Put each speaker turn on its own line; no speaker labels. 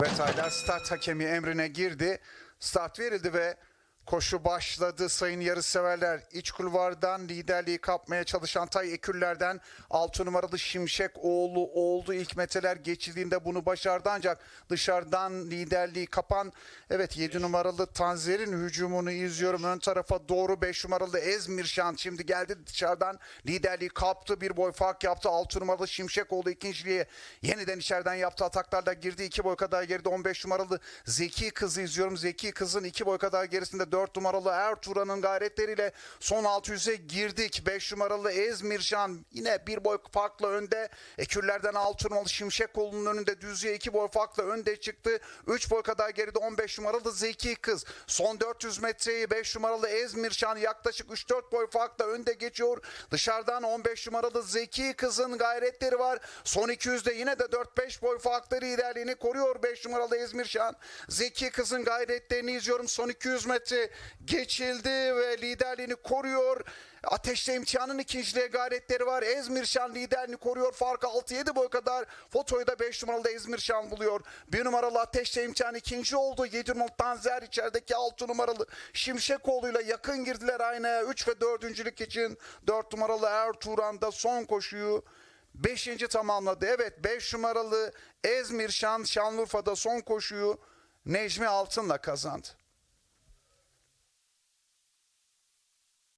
Ve Taylan start hakemi emrine girdi. Start verildi ve koşu başladı sayın yarışseverler. İç kulvardan liderliği kapmaya çalışan Tay Eküller'den 6 numaralı Şimşek oğlu oldu. İlk metreler geçildiğinde bunu başardı ancak dışarıdan liderliği kapan evet 7 numaralı Tanzer'in hücumunu izliyorum. Ön tarafa doğru 5 numaralı Ezmirşan şimdi geldi dışarıdan liderliği kaptı. Bir boy fark yaptı. 6 numaralı Şimşek oldu ikinciliğe. Yeniden içeriden yaptı ataklarla girdi. 2 boy kadar geride 15 numaralı Zeki Kız'ı izliyorum. Zeki Kız'ın 2 boy kadar gerisinde 4 numaralı Ertuğrul'un gayretleriyle son 600'e girdik. 5 numaralı Ezmirşan yine bir boy farkla önde. Ekürlerden 6 numaralı Şimşekoğlu'nun önünde düzlüğe 2 boy farkla önde çıktı. 3 boy kadar geride 15 numaralı Zeki Kız. Son 400 metreyi 5 numaralı Ezmirşan yaklaşık 3-4 boy farkla önde geçiyor. Dışarıdan 15 numaralı Zeki Kız'ın gayretleri var. Son 200'de yine de 4-5 boy farkları liderliğini koruyor 5 numaralı Ezmirşan. Zeki Kız'ın gayretlerini izliyorum. Son 200 metre geçildi ve liderliğini koruyor. Ateşle imtihanın ikinciliğe gayretleri var. Ezmirşan liderini koruyor. Farkı 6-7 boy kadar. Fotoyu da 5 numaralı Ezmirşan buluyor. 1 numaralı Ateşle imtihan ikinci oldu. 7 numaralı Tanzer içerideki 6 numaralı Şimşekoğlu'yla yakın girdiler aynaya. 3 ve 4. için 4 numaralı Ertuğran da son koşuyu Beşinci tamamladı. Evet 5 numaralı Ezmirşan Şanlıurfa'da son koşuyu Necmi Altın'la kazandı.